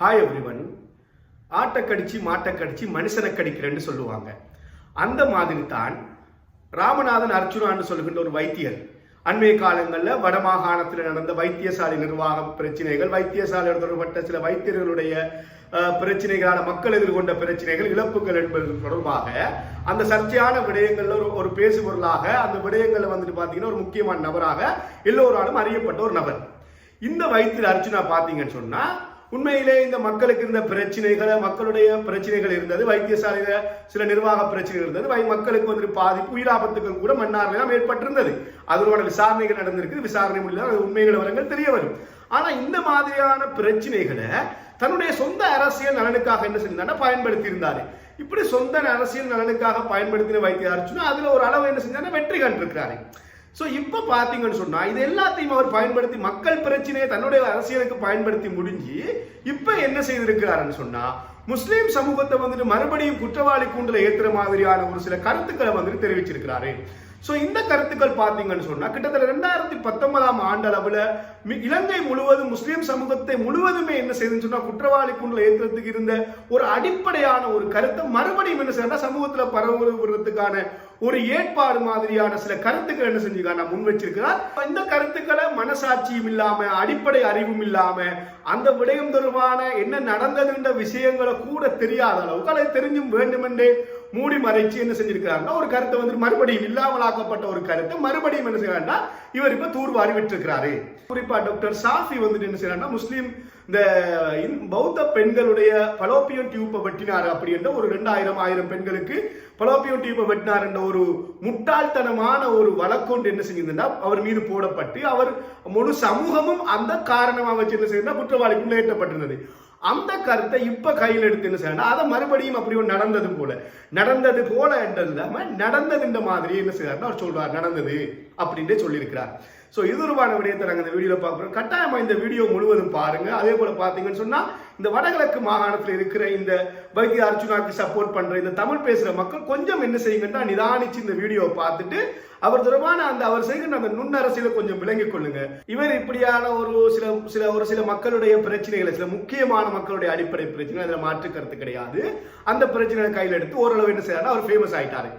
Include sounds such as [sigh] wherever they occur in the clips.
Hi everyone ஆட்டை கடிச்சு மாட்டை கடிச்சு மனுஷனை கடிக்கிறேன்னு சொல்லுவாங்க. அந்த மாதிரி தான் ராமநாதன் அர்ச்சுனான்னு சொல்லுகின்ற ஒரு வைத்தியர். அண்மைய காலங்களில் வடமாகாணத்தில் நடந்த வைத்தியசாலை நிர்வாக பிரச்சனைகள் வைத்தியசாலை தொடர்பட்ட சில வைத்தியர்களுடைய பிரச்சனைகளான மக்கள் எதிர்கொண்ட பிரச்சனைகள் இழப்புகள் என்பது தொடர்பாக அந்த சர்ச்சையான விடயங்கள்ல ஒரு ஒரு பேசுபொருளாக அந்த விடயங்கள்ல வந்துட்டு பார்த்தீங்கன்னா ஒரு முக்கியமான நபராக எல்லோராலும் அறியப்பட்ட ஒரு நபர். இந்த வைத்தியர் அர்ச்சுனா பார்த்தீங்கன்னு சொன்னால் உண்மையிலே இந்த மக்களுக்கு இருந்த பிரச்சனைகளை மக்களுடைய பிரச்சனைகள் இருந்தது வைத்தியசாலையில சில நிர்வாக பிரச்சனைகள் இருந்தது வை மக்களுக்கு வந்து பாதிப்பு உயிராபத்துக்கள் கூட மன்னார்ல தான் ஏற்பட்டிருந்தது. அதோட விசாரணைகள் நடந்திருக்கு விசாரணை முடியல அது உண்மைகள் தெரிய வரும். ஆனா இந்த மாதிரியான பிரச்சனைகளை தன்னுடைய சொந்த அரசியல் நலனுக்காக என்ன செஞ்சாருன்னா பயன்படுத்தி இருந்தாரு இப்படி சொந்த அரசியல் நலனுக்காக பயன்படுத்தின வைத்திய அர்ச்சுனா அதுல ஒரு அளவு என்ன செஞ்சாருன்னா வெற்றி கண்டிருக்கிறாரு. ஸோ இப்போ பார்த்தீங்கன்னு சொன்னால் இது எல்லாத்தையும் அவர் பயன்படுத்தி மக்கள் பிரச்சனையை தன்னுடைய அரசியலுக்கு பயன்படுத்தி முடிஞ்சு இப்போ என்ன செய்திருக்கிறாருன்னு சொன்னா முஸ்லீம் சமூகத்தை வந்துட்டு மறுபடியும் குற்றவாளி கூண்டில் ஏத்துற மாதிரியான ஒரு சில கருத்துக்களை வந்துட்டு தெரிவிச்சிருக்கிறாரு. ஸோ இந்த கருத்துக்கள் பார்த்தீங்கன்னு சொன்னா கிட்டத்தட்ட ரெண்டாயிரத்தி பத்தொன்பதாம் ஆண்டு அளவில் மி- இலங்கை முழுவதும் முஸ்லீம் சமூகத்தை முழுவதுமே என்ன செய்யுதுன்னு சொன்னால் குற்றவாளி கூண்டில் ஏற்றுறதுக்கு இருந்த ஒரு அடிப்படையான ஒரு கருத்தை மறுபடியும் என்ன செய்யறா சமூகத்தில் பரவுறதுக்கான ஒரு ஏற்பாடு மாதிரியான சில கருத்துக்கள் என்ன செஞ்சிருக்காங்க முன் வச்சிருக்கிறார். இந்த கருத்துக்களை மனசாட்சியும் இல்லாம அடிப்படை அறிவும் இல்லாம அந்த விடயம் தொடர்பான என்ன நடந்ததுன்ற விஷயங்களை கூட தெரியாத அளவுக்கு அதை தெரிஞ்சும் வேண்டுமென்றே மூடி மறைச்சு என்ன செஞ்சிருக்கிறாருன்னா ஒரு கருத்தை வந்து மறுபடியும் இல்லாமலாக்கப்பட்ட ஒரு கருத்தை மறுபடியும் என்ன செய்யறாருன்னா இவர் இப்ப தூர்வாரி விட்டுருக்கிறாரு. குறிப்பா டாக்டர் சாஃபி வந்துட்டு என்ன செய்யறாருன்னா முஸ்லீம் இந்த இந்- பௌத்த பெண்களுடைய பலோப்பியன் டியூப்பை வெட்டினார் அப்படின்ற ஒரு ரெண்டாயிரம் ஆயிரம் பெண்களுக்கு பலோப்பியன் டியூப்பை வெட்டினார் என்ற ஒரு முட்டாள்தனமான ஒரு வழக்கொண்டு என்ன செஞ்சிருந்தா அவர் மீது போடப்பட்டு அவர் முழு சமூகமும் அந்த காரணமா வச்சு என்ன செய்யறா குற்றவாளிக்குள்ள ஏற்றப்பட்டிருந்தது. அந்த கருத்தை இப்ப கையில் எடுத்து என்ன செய்யணும் அதை மறுபடியும் அப்படி ஒன்று நடந்தது போல. நடந்தது போல என்றது இல்லாம நடந்தது இந்த மாதிரி என்ன செய்யறாரு அவர் சொல்றார் நடந்தது அப்படின்ட்டு சொல்லியிருக்கிறார். ஸோ இது உருவான விடயத்தை நாங்கள் இந்த வீடியோவில் பார்க்குறோம். கட்டாயமாக இந்த வீடியோ முழுவதும் பாருங்கள் அதே போல் பார்த்தீங்கன்னு சொன்னால் இந்த வடகிழக்கு மாகாணத்தில் இருக்கிற இந்த வைத்திய அர்ச்சுனாக்கு சப்போர்ட் பண்ணுற இந்த தமிழ் பேசுகிற மக்கள் கொஞ்சம் என்ன செய்யுங்கன்னா நிதானிச்சு இந்த வீடியோவை பார்த்துட்டு அவர் தொடர்பான அந்த அவர் செய்கின்ற அந்த நுண்ணரசியலை கொஞ்சம் விளங்கிக் கொள்ளுங்க. இவர் இப்படியான ஒரு சில சில ஒரு சில மக்களுடைய பிரச்சனைகளை சில முக்கியமான மக்களுடைய அடிப்படை பிரச்சனை அதில் மாற்று கருத்து கிடையாது. அந்த பிரச்சனைகளை கையில் எடுத்து ஓரளவு என்ன செய்யறாரு அவர் ஃபேமஸ் ஆயிட்டாரு.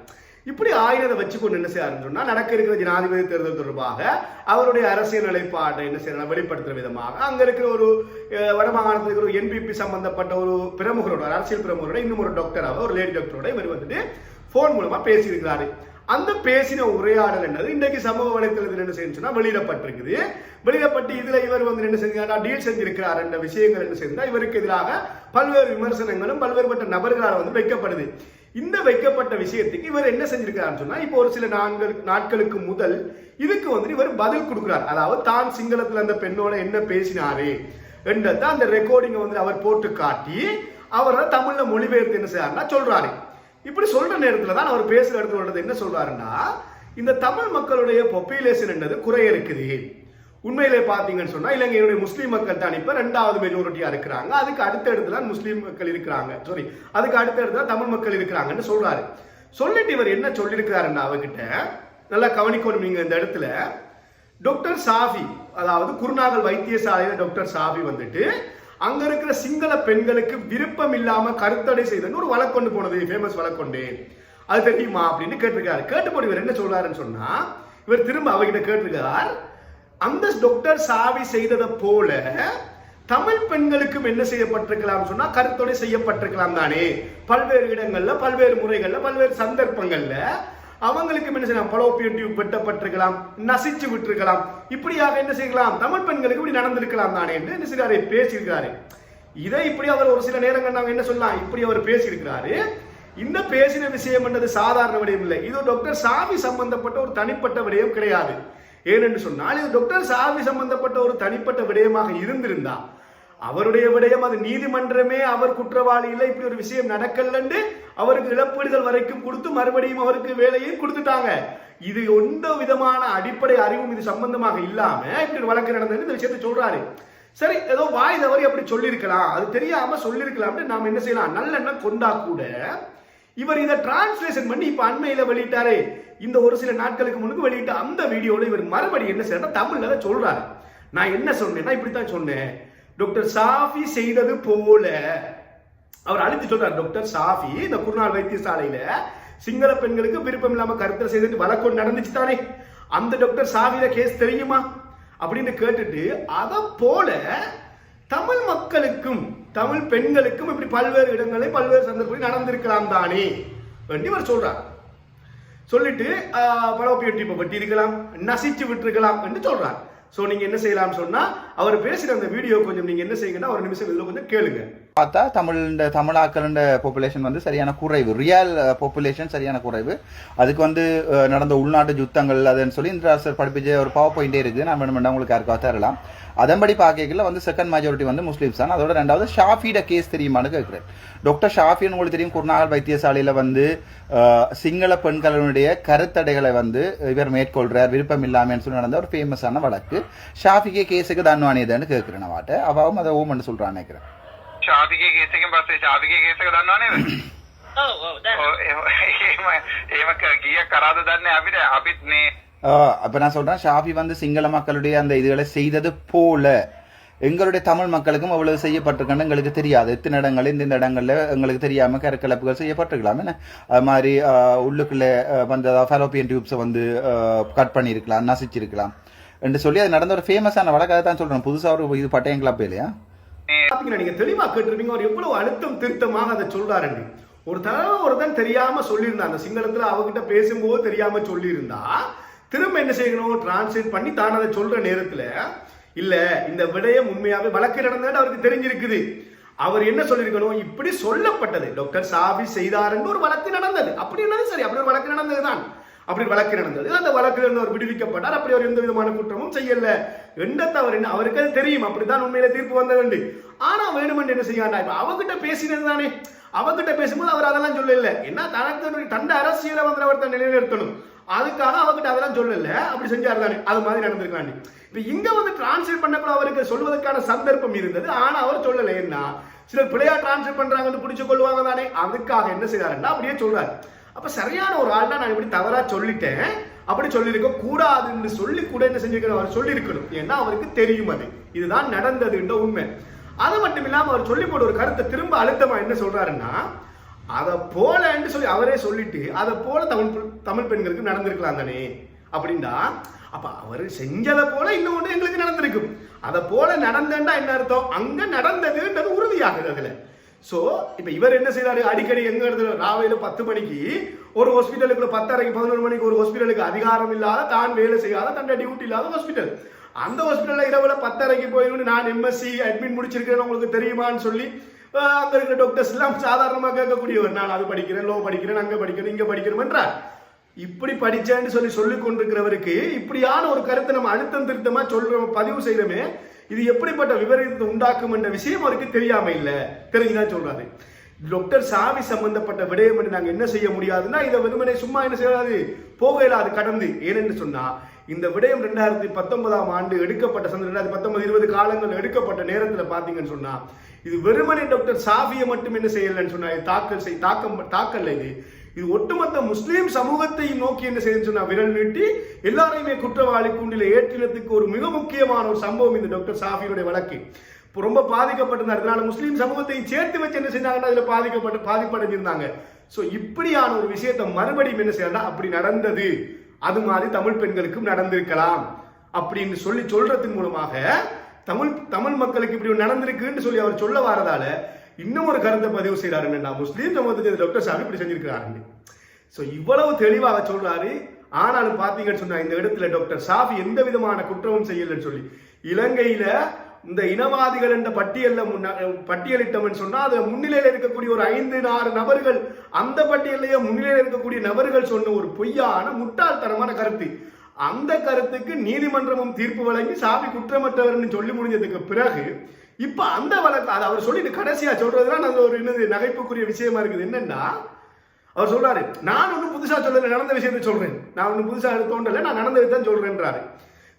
இப்படி ஆயுதத்தை வச்சுக்கொண்டு என்ன செய்யறாருன்னு சொன்னா நடக்க இருக்கிற ஜனாதிபதி தேர்தல் தொடர்பாக அவருடைய அரசியல் நிலைப்பாட்டை என்ன செய்யறாங்க வெளிப்படுத்துற விதமாக அங்க இருக்கிற ஒரு வடமாகாணத்தில் இருக்கிற ஒரு என்பிபி சம்பந்தப்பட்ட ஒரு பிரமுகரோட அரசியல் பிரமுகரோட இன்னும் ஒரு டாக்டராக ஒரு லேடி டாக்டரோட இவர் வந்துட்டு போன் மூலமா பேசியிருக்கிறாரு. அந்த பேசின உரையாடல் என்னது? இன்றைக்கு சமூக வலைத்தளத்தில் என்ன செய்யணும் வெளியிடப்பட்டிருக்குது. வெளியிடப்பட்டு இதுல இவர் வந்து என்ன செஞ்சாரா? டீல் செஞ்சிருக்கிறார் என்ற விஷயங்கள் என்ன செஞ்சா இவருக்கு எதிராக பல்வேறு விமர்சனங்களும் பல்வேறுபட்ட நபர்களால் வந்து வைக்கப்படுது. இந்த வைக்கப்பட்ட விஷயத்துக்கு இவர் என்ன செஞ்சிருக்கிறார் சொன்னா இப்போ ஒரு சில நான்கு நாட்களுக்கு முதல் இதுக்கு வந்து இவர் பதில் கொடுக்கிறார். அதாவது தான் சிங்களத்துல அந்த பெண்ணோட என்ன பேசினாரு என்றத அந்த ரெக்கார்டிங்கை வந்து அவர் போட்டு காட்டி அவர் தமிழ்ல மொழிபெயர்த்து என்ன செய்யாருன்னா சொல்றாரு. இப்படி சொல்ற நேரத்தில் தான் அவர் பேசுகிற இடத்துல உள்ளது என்ன சொல்றாருன்னா இந்த தமிழ் மக்களுடைய பாப்புலேஷன் என்னது? குறைய இருக்குது. உண்மையிலே பார்த்தீங்கன்னு சொன்னா இலங்கையினுடைய முஸ்லீம் மக்கள் தான் இப்ப ரெண்டாவது மெஜாரிட்டியா இருக்கிறாங்க. அதுக்கு அடுத்த இடத்துல முஸ்லீம் மக்கள் இருக்கிறாங்க. சாரி அதுக்கு அடுத்த இடத்துல தமிழ் மக்கள் இருக்கிறாங்கன்னு சொல்றாரு. சொல்லிட்டு இவர் என்ன சொல்லியிருக்கிறாருன்னா அவகிட்ட நல்லா கவனிக்கணும் நீங்க இந்த இடத்துல. டாக்டர் சாஃபி அதாவது குருநாகல் வைத்தியசாலையில டாக்டர் சாஃபி வந்துட்டு அங்க இருக்கிற சிங்கள பெண்களுக்கு விருப்பம் இல்லாம கருத்தடை செய்தன்னு ஒரு வழக்கொண்டு போனது ஃபேமஸ் வழக்கொண்டு அது தெரியுமா அப்படின்னு கேட்டிருக்காரு. கேட்டு போட்டு இவர் என்ன சொல்றாருன்னு சொன்னா இவர் திரும்ப அவகிட்ட கேட்டிருக்கார் அந்த டாக்டர் சாவி செய்ததை போல தமிழ் பெண்களுக்கும் என்ன செய்யப்பட்டிருக்கலாம்? சொன்னா கருத்தொடை செய்யப்பட்டிருக்கலாம் தானே. பல்வேறு இடங்கள்ல பல்வேறு முறைகள்ல பல்வேறு சந்தர்ப்பங்கள்ல அவங்களுக்கு என்ன செய்யலாம்? பலோப்பியன் டியூப் வெட்டப்பட்டிருக்கலாம் நசிச்சு விட்டிருக்கலாம். இப்படியாக என்ன செய்யலாம்? தமிழ் பெண்களுக்கு இப்படி நடந்திருக்கலாம் தானே என்று என்ன செய்யறாரு பேசியிருக்கிறாரு. இதை இப்படி அவர் ஒரு சில நேரங்கள் நாங்க என்ன சொல்லலாம்? இப்படி அவர் பேசியிருக்கிறாரு. இந்த பேசின விஷயம் என்றது சாதாரண விடயம் இல்லை. இது டாக்டர் சாமி சம்பந்தப்பட்ட ஒரு தனிப்பட்ட விடயம் கிடையாது. ஏனென்று சொன்னால் இது டாக்டர் சாமி சம்பந்தப்பட்ட ஒரு தனிப்பட்ட விடயமாக இருந்திருந்தா அவருடைய விடயம் அது நீதிமன்றமே அவர் குற்றவாளி இல்லை இப்படி ஒரு விஷயம் நடக்கலன்னு அவருக்கு இழப்பீடுகள் வரைக்கும் கொடுத்து மறுபடியும் அவருக்கு வேலையை கொடுத்துட்டாங்க. இது எந்த விதமான அடிப்படை அறிவும் இது சம்பந்தமாக இல்லாம இப்படி ஒரு வழக்கு நடந்ததுன்னு இந்த விஷயத்தை சொல்றாரு. சரி ஏதோ வாய் தவறி அப்படி சொல்லியிருக்கலாம். அது தெரியாம சொல்லியிருக்கலாம்னு நாம என்ன செய்யலாம்? நல்லெண்ணம் கொண்டா கூட இவர் இதை டிரான்ஸ்லேஷன் பண்ணி இப்ப அண்மையில வெளியிட்டாரு. இந்த ஒரு சில நாட்களுக்கு முன்னுக்கு வெளியிட்ட அந்த வீடியோல இவர் மறுபடியும் என்ன செய்யறா தமிழ்ல அதை சொல்றாரு. நான் என்ன சொன்னேன்னா இப்படித்தான் சொன்னேன். டாக்டர் சாஃபி செய்தது போல. அவர் அழுத்தி சொல்றார் டாக்டர் சாஃபி இந்த குருநாள் வைத்தியசாலையில சிங்கள பெண்களுக்கு விருப்பம் இல்லாம கருத்தல் செய்துட்டு வழக்கு நடந்துச்சு தானே? அந்த டாக்டர் சாஃபியில கேஸ் தெரியுமா? அப்படின்னு கேட்டுட்டு அதை போல தமிழ் மக்களுக்கும் தமிழ் பெண்களுக்கும் இப்படி பல்வேறு இடங்களில் பல்வேறு சந்தர்ப்பங்களில் நடந்திருக்கலாம் தானே? வேண்டி அவர் சொல்றார். சொல்லிட்டு பழவப்பி வெட்டி இருக்கலாம் நசிச்சு விட்டுருக்கலாம் என்று சொல்றார். ஸோ நீங்கள் என்ன செய்யலாம்னு சொன்னால் அவர் பேசுகிற அந்த வீடியோ கொஞ்சம் நீங்கள் என்ன செய்யுங்கன்னா ஒரு நிமிஷம் இதில் கொஞ்சம் கேளுங்க. பார்த்தா தமிழ் தமிழாக்கள் பாப்புலேஷன் வந்து சரியான குறைவு. ரியல் பாப்புலேஷன் சரியான குறைவு. அதுக்கு வந்து நடந்த உள்நாட்டு யுத்தங்கள் அதுன்னு சொல்லி இந்த சார் படிப்பிச்ச ஒரு பவர் பாயிண்டே இருக்குது. நான் வேணுமெண்டா உங்களுக்கு யாருக்காவது தரலாம். அதன்படி பார்க்கல வந்து செகண்ட் மெஜாரிட்டி வந்து முஸ்லீம்ஸ் தான். அதோட ரெண்டாவது ஷாஃபியோட கேஸ் தெரியுமான்னு கேட்குறேன் டாக்டர் ஷாஃபின்னு உங்களுக்கு தெரியும் குருநாகல் வைத்தியசாலையில் வந்து சிங்கள பெண்களுடைய கருத்தடைகளை வந்து இவர் மேற்கொள்கிறார் விருப்பம் இல்லாமல் சொல்லி நடந்த ஒரு ஃபேமஸான வழக்கு. ஷாஃபிக்கே கேஸுக்கு தன்வானியதுன்னு கேட்குறேன் நான் வாட்ட. அவாவும் அதை ஓமன்னு சொல்கிறான்னு நினைக்கிறேன் ශාපිගේ කේසකින් පස්සේ ශාපිගේ කේසක දන්නවා නේද? [coughs] ඔව් ඔව් දැන් ඔව් එහෙම එහෙම එහෙම කීයක් කරාද දන්නේ අපිට අපිත් මේ அப்போ நான் சொல்றேன் ஷாஃபி வந்து சிங்கள மக்களுடைய அந்த இதுகளை செய்தது போல எங்களுடைய தமிழ் மக்களுக்கும் அவ்வளவு செய்யப்பட்டிருக்கன்னு எங்களுக்கு தெரியாது எத்தனை இடங்கள் இந்த இந்த இடங்கள்ல எங்களுக்கு தெரியாம கருக்கலப்புகள் செய்யப்பட்டிருக்கலாம் என்ன அது மாதிரி ஆஹ், உள்ளுக்குள்ள ஆஹ், வந்த ஃபெலோப்பியன் டியூப்ஸை வந்து கட் பண்ணியிருக்கலாம் நசிச்சிருக்கலாம் என்று சொல்லி அது நடந்த ஒரு ஃபேமஸான வழக்காக தான் சொல்றேன் புதுசா ஒரு இது பட்டயம் கிளப் இல்லையா பாத்தீங்கன்னா நீங்க தெளிவா கேட்டிருப்பீங்க. அவர் எவ்வளவு அழுத்தம் திருத்தமாக அதை சொல்றாருன்னு. ஒரு தடவை ஒருத்தன் தெரியாம சொல்லியிருந்தா அந்த சிங்களத்துல அவகிட்ட பேசும்போது தெரியாம சொல்லியிருந்தா திரும்ப என்ன செய்யணும்? டிரான்ஸ்லேட் பண்ணி தான் அதை சொல்ற நேரத்துல இல்ல இந்த விடயம் உண்மையாவே வழக்கு நடந்தது அவருக்கு தெரிஞ்சிருக்குது. அவர் என்ன சொல்லியிருக்கணும்? இப்படி சொல்லப்பட்டது. டாக்டர் சாபி செய்தாருன்னு ஒரு வழக்கு நடந்தது. அப்படி என்னது சரி? அப்படி ஒரு வழக்கு நடந்ததுதான். அப்படி வழக்கு நடந்தது. அந்த வழக்கில் அவர் விடுவிக்கப்பட்டார். அப்படி அவர் எந்த விதமான குற்றமும் செய்யல. எந்த தவறு என்ன அவருக்கு அது தெரியும். அப்படித்தான் உண்மையில தீர்ப்பு வந்தது ஆனா வேணுமென்று என்ன செய்யாண்டா இப்ப அவகிட்ட பேசினது தானே. அவகிட்ட பேசும்போது அவர் அதெல்லாம் சொல்லல. என்ன தனக்கு தண்ட அரசியலை வந்து அவர் நிலைநிறுத்தணும். அதுக்காக அவகிட்ட அதெல்லாம் சொல்லல. அப்படி செஞ்சாரு தானே. அது மாதிரி நடந்திருக்காண்டி இப்போ இங்க வந்து டிரான்ஸ்லேட் பண்ணக்கூட அவருக்கு சொல்வதற்கான சந்தர்ப்பம் இருந்தது. ஆனா அவர் சொல்லல. என்ன? சிலர் பிள்ளையா டிரான்ஸ்லேட் பண்றாங்கன்னு பிடிச்சு கொள்வாங்க தானே. அதுக்காக என்ன செய்யறாருன்னா அப்படியே சொல்றாரு. அப்ப சரியான ஒரு ஆள்னா நான் இப்படி தவறா சொல்லிட்டேன். அப்படி சொல்லியிருக்க கூடாதுன்னு சொல்லி கூட என்ன செஞ்சிருக்கணும்? அவர் சொல்லியிருக்கணும். ஏன்னா அவருக்கு தெரியும் அது. இதுதான் நடந்ததுன்ற உண்மை. அது மட்டும் இல்லாம அவர் சொல்லி போட்ட ஒரு கருத்தை திரும்ப அழுத்தமா என்ன சொல்றாருன்னா அதை போலன்னு சொல்லி அவரே சொல்லிட்டு அதை போல தமிழ் தமிழ் பெண்களுக்கு நடந்திருக்கலாம் தானே? அப்படின்னா அப்ப அவர் செஞ்சதை போல இன்னும் எங்களுக்கு நடந்திருக்கும். அதை போல நடந்தேன்டா என்ன அர்த்தம்? அங்க நடந்ததுன்றது உறுதியாகுது அதுல. ஸோ இப்போ இவர் என்ன செய்தார்? அடிக்கடி எங்க இடத்துல ராவையில் பத்து மணிக்கு ஒரு ஹாஸ்பிட்டலுக்குள்ள பத்தரைக்கு பதினொரு மணிக்கு ஒரு ஹாஸ்பிட்டலுக்கு அதிகாரம் இல்லாத தான் வேலை செய்யாத தன் டியூட்டி இல்லாத ஹாஸ்பிட்டல் அந்த ஹாஸ்பிட்டலில் இரவுல பத்தரைக்கு போயிருந்து நான் எம்எஸ்சி அட்மிட் முடிச்சிருக்கிறேன்னு உங்களுக்கு தெரியுமான்னு சொல்லி அங்கே இருக்கிற டாக்டர்ஸ் எல்லாம் சாதாரணமாக கேட்கக்கூடியவர். நான் அது படிக்கிறேன் லோ படிக்கிறேன் அங்கே படிக்கிறேன் இங்கே படிக்கிறேன் என்றார். இப்படி படிச்சேன்னு சொல்லி சொல்லிக் கொண்டிருக்கிறவருக்கு இப்படியான ஒரு கருத்தை நம்ம அழுத்தம் திருத்தமா சொல்றோம் பதிவு செய்யறமே இது எப்படிப்பட்ட விபரீதத்தை உண்டாக்கும் என்ற விஷயம் அவருக்கு தெரியாம இல்ல. தெரிஞ்சுதான் சொல்றாரு. டாக்டர் சாவி சம்பந்தப்பட்ட விடயம் என்று நாங்க என்ன செய்ய முடியாதுன்னா இதை வெறுமனே சும்மா என்ன செய்யாது போகையில அது கடந்து. ஏனென்று சொன்னா இந்த விடயம் ரெண்டாயிரத்தி பத்தொன்பதாம் ஆண்டு எடுக்கப்பட்ட சந்த ரெண்டாயிரத்தி பத்தொன்பது இருபது காலங்கள் எடுக்கப்பட்ட நேரத்தில் பார்த்தீங்கன்னு சொன்னா இது வெறுமனே டாக்டர் சாவியை மட்டும் என்ன செய்யலன்னு சொன்னா தாக்கல் செய் தாக்கம் தாக்கல் இது. இது ஒட்டுமொத்த முஸ்லீம் சமூகத்தையும் நோக்கி என்ன செய்யுதுன்னு சொன்னா விரல் நீட்டி எல்லாரையுமே குற்றவாளி கூண்டில ஏற்றினத்துக்கு ஒரு மிக முக்கியமான ஒரு சம்பவம் இந்த டாக்டர் சாஃபியுடைய வழக்கு. இப்போ ரொம்ப பாதிக்கப்பட்டிருந்தார். அதனால முஸ்லீம் சமூகத்தையும் சேர்த்து வச்சு என்ன செஞ்சாங்கன்னா அதுல பாதிக்கப்பட்டு பாதிப்படைஞ்சிருந்தாங்க. சோ இப்படியான ஒரு விஷயத்தை மறுபடியும் என்ன செய்யறா அப்படி நடந்தது. அது மாதிரி தமிழ் பெண்களுக்கும் நடந்திருக்கலாம். அப்படின்னு சொல்லி சொல்றதன் மூலமாக தமிழ் தமிழ் மக்களுக்கு இப்படி நடந்திருக்குன்னு சொல்லி அவர் சொல்ல வரதால இன்னும் ஒரு கருத்தை பதிவு செய்யறாரு முஸ்லீம் சமூகத்துக்கு டாக்டர் சாமி இப்படி செஞ்சிருக்கிறாரு ஸோ இவ்வளவு தெளிவாக சொல்றாரு. ஆனாலும் பார்த்தீங்கன்னு சொன்னா இந்த இடத்துல டாக்டர் சாபி எந்த விதமான குற்றமும் செய்யலன்னு சொல்லி. இலங்கையில இந்த இனவாதிகள் என்ற பட்டியல்ல முன்ன- பட்டியலிட்டோம்னு சொன்னா அது முன்னிலையில இருக்கக்கூடிய ஒரு ஐந்து ஆறு நபர்கள் அந்த பட்டியலையே முன்னிலையில இருக்கக்கூடிய நபர்கள் சொன்ன ஒரு பொய்யான முட்டாள்தனமான கருத்து. அந்த கருத்துக்கு நீதிமன்றமும் தீர்ப்பு வழங்கி சாபி குற்றமற்றவர்னு சொல்லி முடிஞ்சதுக்கு பிறகு இப்ப அந்த வழக்கு அது அவர் சொல்லிட்டு கடைசியா சொல்றதுலாம் அது ஒரு என்னது நகைப்புக்குரிய விஷயமா இருக்குது. என்னன்னா அவர் சொல்றாரு நான் ஒன்றும் புதுசா சொல்லல நடந்த விஷயத்தை சொல்றேன். நான் ஒன்றும் புதுசா தோன்றலை நான் நடந்ததை தான் சொல்றேன்றாரு.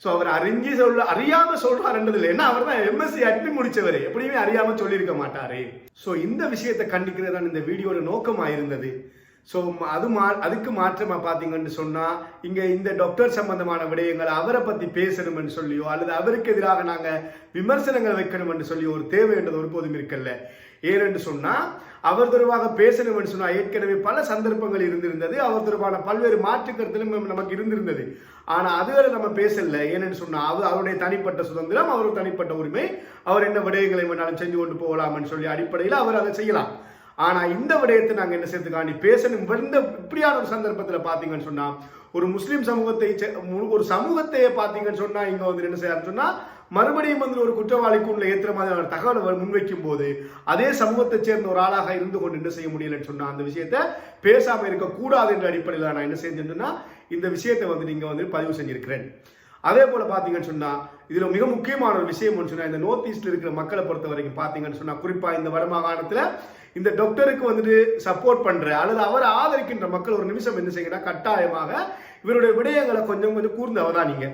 ஸோ அவர் அறிஞ்சு சொல்ல அறியாம சொல்றாருன்றது இல்லை ஏன்னா அவர் தான் எம்எஸ்சி அட்மிட் முடிச்சவர். எப்படியுமே அறியாம சொல்லியிருக்க மாட்டாரு. ஸோ இந்த விஷயத்தை கண்டிக்கிறது தான் இந்த வீடியோட நோக்கமாக இருந்தது ஸோ அது மா அதுக்கு மாற்றமாக பார்த்தீங்கன்னு சொன்னால் இங்கே இந்த டாக்டர் சம்பந்தமான விடயங்கள் அவரை பற்றி பேசணும்னு சொல்லியோ அல்லது அவருக்கு எதிராக நாங்கள் விமர்சனங்கள் வைக்கணும்னு சொல்லியோ சொல்லி ஒரு தேவை என்றது ஒருபோதும் இருக்கல்ல. ஏனென்று சொன்னால் அவர் தொடர்பாக பேசணும்னு சொன்னால் ஏற்கனவே பல சந்தர்ப்பங்கள் இருந்திருந்தது. அவர் தொடர்பான பல்வேறு மாற்று கருத்திலும் நமக்கு இருந்திருந்தது. ஆனால் அதுவரை நம்ம பேசல ஏனென்று சொன்னால் அவர் அவருடைய தனிப்பட்ட சுதந்திரம் அவருடைய தனிப்பட்ட உரிமை. அவர் என்ன விடயங்களை வேணாலும் செஞ்சு கொண்டு போகலாம்னு சொல்லி அடிப்படையில் அவர் அதை செய்யலாம். ஆனா இந்த விடயத்தை நாங்க என்ன செய்யறதுக்காண்டி பேசணும். இந்த இப்படியான ஒரு சந்தர்ப்பத்துல பாத்தீங்கன்னு சொன்னா ஒரு முஸ்லீம் சமூகத்தை ஒரு சமூகத்தையே பாத்தீங்கன்னு சொன்னா இங்க வந்து என்ன செய்யறாருன்னு சொன்னா மறுபடியும் வந்து ஒரு குற்றவாளிக்கு உள்ள ஏற்றுற மாதிரியான தகவலை முன்வைக்கும் போது அதே சமூகத்தை சேர்ந்த ஒரு ஆளாக இருந்து கொண்டு என்ன செய்ய முடியலன்னு சொன்னா அந்த விஷயத்த பேசாம இருக்க கூடாது என்ற அடிப்படையில் நான் என்ன செஞ்சேன்னா இந்த விஷயத்தை வந்து நீங்க வந்து பதிவு செஞ்சிருக்கிறேன். அதே போல் பார்த்தீங்கன்னு சொன்னால் இதில் மிக முக்கியமான ஒரு விஷயம் சொன்னால் இந்த நார்த் ஈஸ்ட்டில் இருக்கிற மக்களை பொறுத்த வரைக்கும் பார்த்தீங்கன்னு சொன்னால் குறிப்பாக இந்த வடமாகாணத்தில் இந்த டாக்டருக்கு வந்துட்டு சப்போர்ட் பண்ணுற அல்லது அவரை ஆதரிக்கின்ற மக்கள் ஒரு நிமிஷம் என்ன செய்யணும் கட்டாயமாக இவருடைய விடயங்களை கொஞ்சம் கொஞ்சம் கூர்ந்து அவதானிங்க.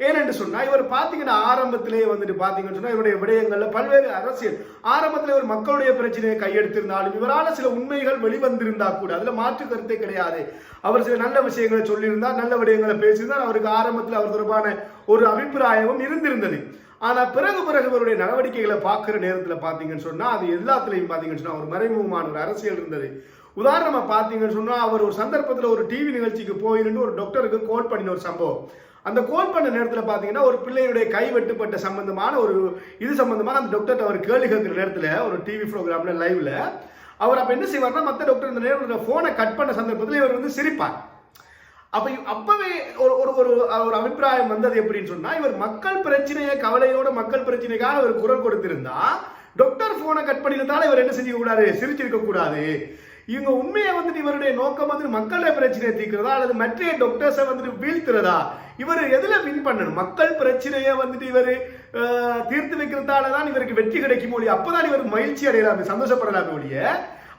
ஏனென்று சொன்னால் இவர் பார்த்தீங்கன்னா ஆரம்பத்திலேயே வந்துட்டு பார்த்தீங்கன்னு சொன்னால் இவருடைய விடயங்களில் பல்வேறு அரசியல் ஆரம்பத்தில் இவர் மக்களுடைய பிரச்சனையை கையெடுத்திருந்தாலும் இவரால் சில உண்மைகள் வெளிவந்திருந்தா கூட அதில் மாற்று கருத்தே கிடையாது. அவர் சில நல்ல விஷயங்களை சொல்லியிருந்தார் நல்ல விடயங்களை பேசியிருந்தால் அவருக்கு ஆரம்பத்தில் அவர் தொடர்பான ஒரு அபிப்பிராயமும் இருந்திருந்தது. ஆனால் பிறகு பிறகு இவருடைய நடவடிக்கைகளை பார்க்குற நேரத்தில் பார்த்தீங்கன்னு சொன்னால் அது எல்லாத்துலேயும் பார்த்தீங்கன்னு சொன்னால் ஒரு மறைமுகமான ஒரு அரசியல் இருந்தது. உதாரணமாக பார்த்தீங்கன்னு சொன்னால் அவர் ஒரு சந்தர்ப்பத்தில் ஒரு டிவி நிகழ்ச்சிக்கு போயிருந்து ஒரு டாக்டருக்கு கோட் பண்ணின ஒரு சம்பவம். அந்த கோல் பண்ண நேரத்தில் பார்த்தீங்கன்னா ஒரு பிள்ளையுடைய கை வெட்டுப்பட்ட சம்பந்தமான ஒரு இது சம்பந்தமாக அந்த டாக்டர் அவர் கேள்வி கேட்குற நேரத்தில் ஒரு டிவி ப்ரோக்ராமில் லைவில் அவர் அப்போ என்ன செய்வார்னா மற்ற டாக்டர் இந்த நேரம் ஃபோனை கட் பண்ண சந்தர்ப்பத்தில் இவர் வந்து சிரிப்பார். அப்போ அப்பவே ஒரு ஒரு ஒரு ஒரு அபிப்பிராயம் வந்தது எப்படின்னு சொன்னால் இவர் மக்கள் பிரச்சனையை கவலையோட மக்கள் பிரச்சனைக்காக அவர் குரல் கொடுத்திருந்தா டாக்டர் ஃபோனை கட் பண்ணியிருந்தாலும் இவர் என்ன செஞ்சுக்க கூடாது? சிரிச்சிருக்க கூடாது. இவங்க உண்மையை வந்துட்டு இவருடைய நோக்கம் வந்து மக்களுடைய பிரச்சனையை தீர்க்கிறதா அல்லது மற்ற டாக்டர்ஸை வந்துட்டு வீழ்த்துறதா? இவர் எதுல வின் பண்ணணும்? மக்கள் பிரச்சனையை வந்துட்டு இவர் தீர்த்து வைக்கிறதால தான் இவருக்கு வெற்றி கிடைக்கும் ஒழிய அப்பதான் இவர் மகிழ்ச்சி அடையலாமே சந்தோஷப்படலாமே ஒழிய.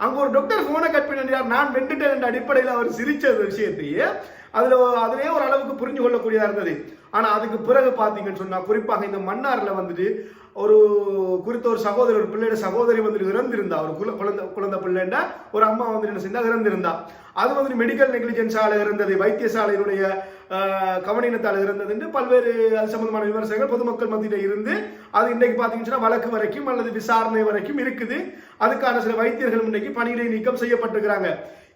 அங்க ஒரு டாக்டர் போனை கட் பண்ணினார் நான் வெண்டுட்டேன் என்ற அடிப்படையில் அவர் சிரிச்ச விஷயத்தையே அதுல அதுலயே ஒரு அளவுக்கு புரிஞ்சு கொள்ளக்கூடியதா இருந்தது. ஆனா அதுக்கு பிறகு பாத்தீங்கன்னு சொன்னா குறிப்பாக இந்த மன்னார்ல வந்துட்டு ஒரு குறித்த ஒரு சகோதரி ஒரு பிள்ளையோட சகோதரி வந்துட்டு இறந்திருந்தா ஒரு குல- குழந்தை குழந்தை பிள்ளைன்னா ஒரு அம்மா வந்து என்ன செஞ்சா இறந்திருந்தா. அது வந்து மெடிக்கல் நெக்லிஜென்ஸால இருந்தது வைத்தியசாலையினுடைய கவனினத்தால் இருந்தது என்று பல்வேறு அது சம்பந்தமான விமர்சனங்கள் பொதுமக்கள் மத்தியில் இருந்து அது இன்னைக்கு பார்த்தீங்கன்னா வழக்கு வரைக்கும் அல்லது விசாரணை வரைக்கும் இருக்குது. அதுக்கான சில வைத்தியர்கள் இன்னைக்கு பணியிடை நீக்கம் செய்யப்பட்டிருக்கிறாங்க.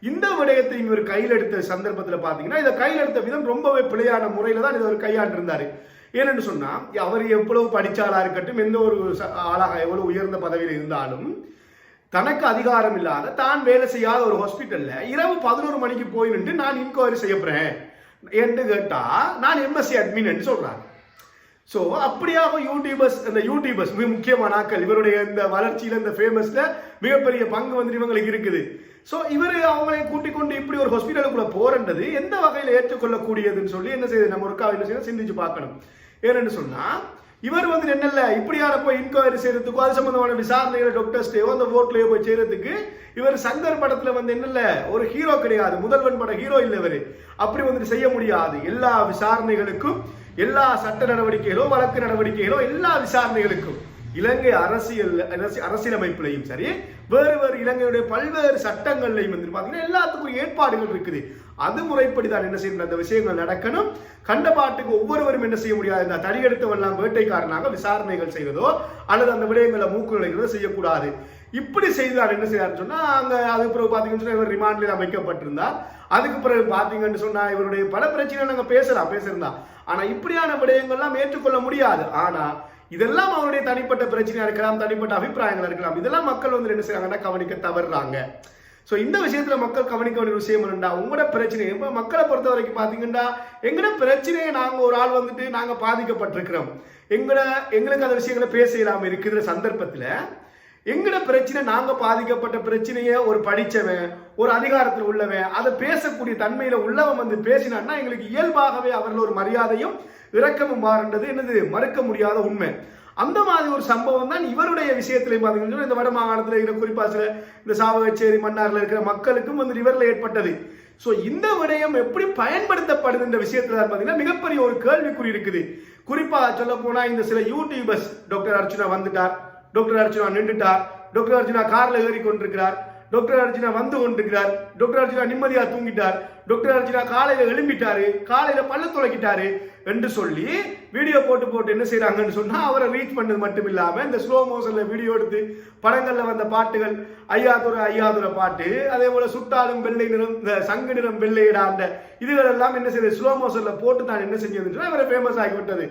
இந்த விடயத்தை இவர் கையில் எடுத்த சந்தர்ப்பத்தில் பார்த்தீங்கன்னா இதை கையில் எடுத்த விதம் ரொம்பவே பிழையான முறையில் தான் இதை அவர் கையாண்டிருந்தார். ஏனென்று சொன்னால் அவர் எவ்வளவு படித்தாளாக இருக்கட்டும் எந்த ஒரு ஆளாக எவ்வளவு உயர்ந்த பதவியில் இருந்தாலும் தனக்கு அதிகாரம் இல்லாத தான் வேலை செய்யாத ஒரு ஹாஸ்பிட்டலில் இரவு பதினோரு மணிக்கு போய் நின்று நான் இன்கொயரி செய்யப்படுறேன் என்று கேட்டால் நான் எம்எஸ்சி அட்மின் சொல்கிறாங்க ஸோ அப்படியாக யூடியூபர்ஸ் இந்த யூடியூபர்ஸ் மிக முக்கியமான ஆக்கள் இவருடைய இந்த வளர்ச்சியில் இந்த ஃபேமஸில் மிகப்பெரிய பங்கு வந்து இவங்களுக்கு இருக்குது. ஸோ இவர் அவங்களை கூட்டிக் கொண்டு இப்படி ஒரு ஹாஸ்பிட்டலுக்குள்ள போறன்றது எந்த வகையில் ஏற்றுக்கொள்ளக்கூடியதுன்னு சொல்லி என்ன செய்யுது நம்ம ஒருக்கா என்ன செய்யணும் சிந்திச்சு பார்க்கணும். ஏன்னு சொன்னால் இவர் வந்து என்னல்ல இப்படியான போய் இன்கொயரி செய்யறதுக்கோ அது சம்பந்தமான விசாரணைகளை டாக்டர்ஸ்டையோ அந்த ஓட்லையோ போய் செய்யறதுக்கு இவர் சங்கர் படத்துல வந்து என்னல்ல ஒரு ஹீரோ கிடையாது. முதல்வன் பட ஹீரோ இல்லை இவர். அப்படி வந்துட்டு செய்ய முடியாது. எல்லா விசாரணைகளுக்கும் எல்லா சட்ட நடவடிக்கைகளோ வழக்கு நடவடிக்கைகளோ எல்லா விசாரணைகளுக்கும் இலங்கை அரசியல் அரசியலமைப்புலையும் சரி வேறு வேறு இலங்கையுடைய பல்வேறு சட்டங்கள்லையும் வந்து பாத்தீங்கன்னா எல்லாத்துக்கும் ஏற்பாடுகள் இருக்குது. அது முறைப்படி தான் என்ன செய்யணும்? அந்த விஷயங்கள் நடக்கணும். கண்ட பாட்டுக்கு ஒவ்வொருவரும் என்ன செய்ய முடியாது? இந்த தடியெடுத்தவெல்லாம் வேட்டைக்காரனாக விசாரணைகள் செய்வதோ அல்லது அந்த விடயங்களை மூக்கு நுழைகிறதோ செய்யக்கூடாது. இப்படி செய்தார் என்ன செய்தார்னு சொன்னால் அங்கே அதுக்கு பிறகு பார்த்தீங்கன்னு சொன்னால் இவர் ரிமாண்டில் தான் வைக்கப்பட்டிருந்தார். அதுக்கு பிறகு பார்த்தீங்கன்னு சொன்னால் இவருடைய பல பிரச்சனைகள் நாங்கள் பேசலாம் பேசியிருந்தா. ஆனால் இப்படியான விடயங்கள்லாம் ஏற்றுக்கொள்ள முடியாது. ஆனால் இதெல்லாம் அவருடைய தனிப்பட்ட பிரச்சனையாக இருக்கலாம் தனிப்பட்ட அபிப்பிராயங்கள் இருக்கலாம். இதெல்லாம் மக்கள் வந்து என்ன செய்யறாங்கன்னா கவனிக்க தவறுறாங்க. ஸோ இந்த விஷயத்துல மக்கள் கவனிக்க வேண்டிய விஷயம் என்னண்டா உங்களோட பிரச்சனை இப்போ மக்களை பொறுத்த வரைக்கும் பார்த்தீங்கன்னா எங்கட பிரச்சனையை நாங்கள் ஒரு ஆள் வந்துட்டு நாங்கள் பாதிக்கப்பட்டிருக்கிறோம். எங்கட எங்களுக்கு அந்த விஷயங்களை பேச இல்லாமல் இருக்கிற சந்தர்ப்பத்தில் எங்கட பிரச்சனை? நாங்க பாதிக்கப்பட்ட பிரச்சனைய ஒரு படிச்சவன் ஒரு அதிகாரத்தில் உள்ளவன் அதை பேசக்கூடிய தன்மையில உள்ளவன் வந்து பேசினான்னா எங்களுக்கு இயல்பாகவே அவர்கள் ஒரு மரியாதையும் இரக்கமும் மாறுன்றது என்னது? மறுக்க முடியாத உண்மை. அந்த மாதிரி ஒரு சம்பவம் தான் இவருடைய விஷயத்திலையும் பார்த்தீங்கன்னா இந்த வட மாகாணத்தில் இருக்கிற குறிப்பாக சில இந்த சாவகச்சேரி மன்னாரில் இருக்கிற மக்களுக்கும் வந்து இவரில் ஏற்பட்டது. ஸோ இந்த விடயம் எப்படி பயன்படுத்தப்படுது இந்த விஷயத்துல தான் மிகப்பெரிய ஒரு கேள்விக்குறி இருக்குது. குறிப்பாக சொல்ல போனால் இந்த சில யூடியூபர்ஸ் டாக்டர் அர்ச்சுனா வந்துட்டார். டாக்டர் அர்ஜுனா நின்றுட்டார் டாக்டர் அர்ஜுனா கார்ல ஏறி கொண்டிருக்கிறார். டாக்டர் அர்ஜுனா வந்து கொண்டிருக்கிறார். டாக்டர் அர்ஜுனா நிம்மதியா தூங்கிட்டார். டாக்டர் அர்ஜுனா காலையில எழும்பிட்டாரு. காலையில பல்ல துளைக்கிட்டாரு என்று சொல்லி வீடியோ போட்டு போட்டு என்ன செய்யறாங்கன்னு சொன்னா அவரை ரீச் பண்ணது மட்டும் இல்லாம இந்த ஸ்லோ மோஷன்ல வீடியோ எடுத்து படங்கள்ல வந்த பாட்டுகள் ஐயாதுரை ஐயாதுரை பாட்டு அதே போல சுட்டாலும் வெள்ளை நிறம் இந்த சங்கு நிறம் வெள்ளையிடா அந்த இதுகள் எல்லாம் என்ன செய்யுது ஸ்லோ மோஷன்ல போட்டு தான் என்ன செஞ்சதுன்னு அவரை ஃபேமஸ் ஆகிவிட்டது.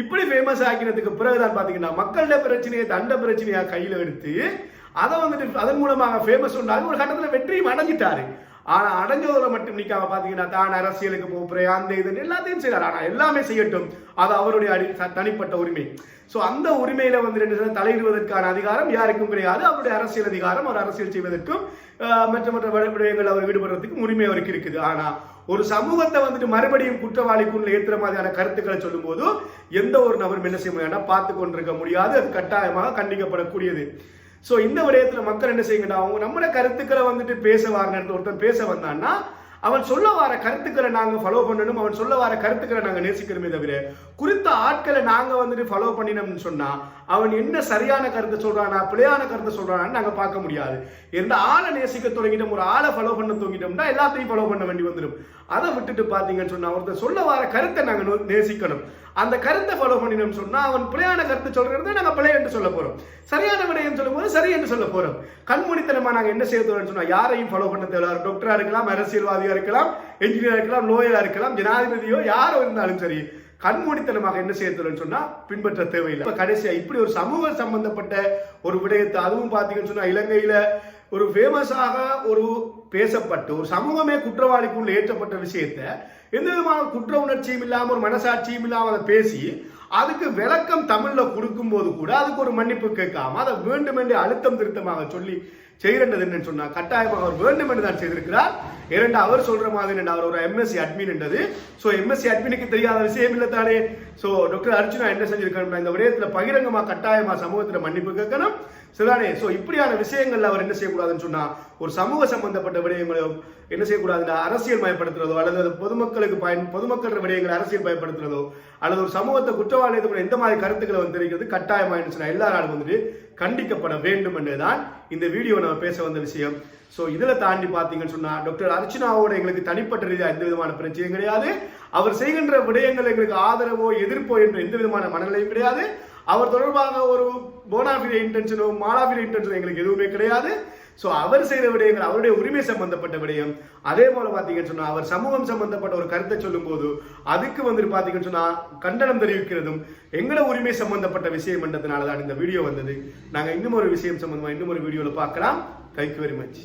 இப்படி ஃபேமஸ் ஆக்கினதுக்கு பிறகுதான் பார்த்தீங்கன்னா மக்களோட பிரச்சனையை தண்ட பிரச்சனையாக கையில் எடுத்து அதை வந்துட்டு அதன் மூலமாக ஃபேமஸ் உண்டாகி ஒரு கட்டத்தில் வெற்றியும் அடைஞ்சிட்டாரு. ஆனா அடைஞ்சதோட மட்டும் நிக்காம பாத்தீங்கன்னா தான் அரசியலுக்கு போறேன் அந்த இது எல்லாத்தையும் செய்யறாரு ஆனா எல்லாமே செய்யட்டும். அது அவருடைய அடி த- தனிப்பட்ட உரிமை. சோ அந்த உரிமையில வந்து என்ன தலையிடுவதற்கான அதிகாரம் யாருக்கும் கிடையாது. அவருடைய அரசியல் அதிகாரம் அவர் அரசியல் செய்வதற்கும் மற்ற மற்ற விடயங்கள் அவர் ஈடுபடுறதுக்கும் உரிமை அவருக்கு இருக்குது. ஆனா ஒரு சமூகத்தை வந்துட்டு மறுபடியும் குற்றவாளிக்குள்ள ஏற்றுற மாதிரியான கருத்துக்களை சொல்லும்போது எந்த ஒரு நபரும் என்ன செய்ய முடியாதுன்னா பார்த்து கொண்டிருக்க முடியாது. அது கட்டாயமாக கண்டிக்கப்படக்கூடியது. ஸோ இந்த விடயத்தில் மக்கள் என்ன செய்யுங்கடா? அவங்க நம்மளோட கருத்துக்களை வந்துட்டு பேச வாரன்னு ஒருத்தன் பேச வந்தான்னா அவன் சொல்ல வர கருத்துக்களை நாங்கள் ஃபாலோ பண்ணணும் அவன் சொல்ல வர கருத்துக்களை நாங்கள் நேசிக்கணுமே தவிர குறித்த ஆட்களை நாங்கள் வந்துட்டு ஃபாலோ பண்ணினோம்னு சொன்னால் அவன் என்ன சரியான கருத்தை சொல்கிறானா பிழையான கருத்தை சொல்கிறானான்னு நாங்கள் பார்க்க முடியாது. எந்த ஆளை நேசிக்க தொடங்கிட்டோம் ஒரு ஆளை ஃபாலோ பண்ண தொடங்கிட்டோம்னா எல்லாத்தையும் ஃபாலோ பண்ண வேண்டி வந்துடும். அதை விட்டுட்டு பார்த்தீங்கன்னு சொன்னால் ஒருத்தர் சொல்ல வர கருத்தை நாங்கள் நோ- நேசிக்கணும். அந்த கருத்தை ஃபாலோ பண்ணினோம்னு சொன்னா அவன் பிழையான கருத்து சொல்றது நாங்க பிழை என்று சொல்ல போறோம். சரியான விடயம் சொல்லும்போது சரி என்று சொல்ல போறோம். கண்மூடித்தனமா நாங்க என்ன செய்ய போறோம்னு சொன்னா யாரையும் ஃபாலோ பண்ண தேவையில்ல. டாக்டரா இருக்கலாம் அரசியல்வாதியா இருக்கலாம் என்ஜினியரா இருக்கலாம் லோயரா இருக்கலாம் ஜனாதிபதியோ யாரோ இருந்தாலும் சரி கண்மூடித்தனமாக என்ன செய்யறதுன்னு சொன்னா பின்பற்ற தேவையில்லை. இப்ப கடைசியா இப்படி ஒரு சமூக சம்பந்தப்பட்ட ஒரு விடயத்தை அதுவும் பாத்தீங்கன்னு சொன்னா இலங்கையில ஒரு ஃபேமஸாக ஒரு பேசப்பட்டு ஒரு சமூகமே குற்றவாளிக்குள்ள ஏற்றப்பட்ட விஷயத்தை எந்த விதமான குற்ற உணர்ச்சியும் இல்லாமல் ஒரு மனசாட்சியும் இல்லாமல் அதை பேசி அதுக்கு விளக்கம் தமிழில் கொடுக்கும்போது கூட அதுக்கு ஒரு மன்னிப்பு கேட்காம அதை வேண்டுமென்றே அழுத்தம் திருத்தமாக சொல்லி செய்யறது என்னன்னு சொன்னா கட்டாயமாக அவர் வேண்டும் என்று தான் செய்திருக்கிறார். இரண்டு அவர் சொல்ற மாதிரி அவர் ஒரு எம்எஸ்சி அட்மின் என்றது. சோ எம்எஸ்சி அட்மினுக்கு தெரியாத விஷயம் இல்லை தானே. சோ டாக்டர் அர்ஜுனா என்ன செஞ்சிருக்கணும் இந்த விடயத்துல பகிரங்கமா கட்டாயமா சமூகத்துல மன்னிப்பு கேட்கணும். சரிதானே சோ இப்படியான விஷயங்கள்ல அவர் என்ன செய்யக்கூடாதுன்னு சொன்னா ஒரு சமூக சம்பந்தப்பட்ட விடயங்களை என்ன செய்யக்கூடாதுன்னா அரசியல் பயப்படுத்துறதோ அல்லது அது பொதுமக்களுக்கு பயன் பொதுமக்கள் விடயங்களை அரசியல் பயப்படுத்துறதோ அல்லது ஒரு சமூகத்தை குற்றவாளி எந்த மாதிரி கருத்துக்களை வந்து தெரிவிக்கிறது கட்டாயமாக என்ன எல்லா நாளும் வந்துட்டு கண்டிக்கப்பட வேண்டும் என்றுதான் இந்த வீடியோ நம்ம பேச வந்த விஷயம். ஸோ இதில் தாண்டி பார்த்தீங்கன்னு சொன்னால் டாக்டர் அர்ச்சனாவோட எங்களுக்கு தனிப்பட்ட ரீதியாக எந்த விதமான பிரச்சனையும் கிடையாது. அவர் செய்கின்ற விடயங்கள் எங்களுக்கு ஆதரவோ எதிர்ப்போ என்ற எந்த விதமான மனநிலையும் கிடையாது. அவர் தொடர்பாக ஒரு போனாபிட இன்டென்ஷனோ மாலாபிட இன்டென்ஷனோ எங்களுக்கு எதுவுமே கிடையாது. ஸோ அவர் செய்த விடயங்கள் அவருடைய உரிமை சம்பந்தப்பட்ட விடயம். அதே போல பார்த்தீங்கன்னு சொன்னா அவர் சமூகம் சம்பந்தப்பட்ட ஒரு கருத்தை சொல்லும் போது அதுக்கு வந்துட்டு பார்த்தீங்கன்னு சொன்னால் கண்டனம் தெரிவிக்கிறதும் எங்களோட உரிமை சம்பந்தப்பட்ட விஷயம் என்றதுனால தான் இந்த வீடியோ வந்தது. நாங்கள் இன்னும் ஒரு விஷயம் சம்பந்தமாக இன்னும் ஒரு வீடியோவில் பார்க்கலாம். Thank you very much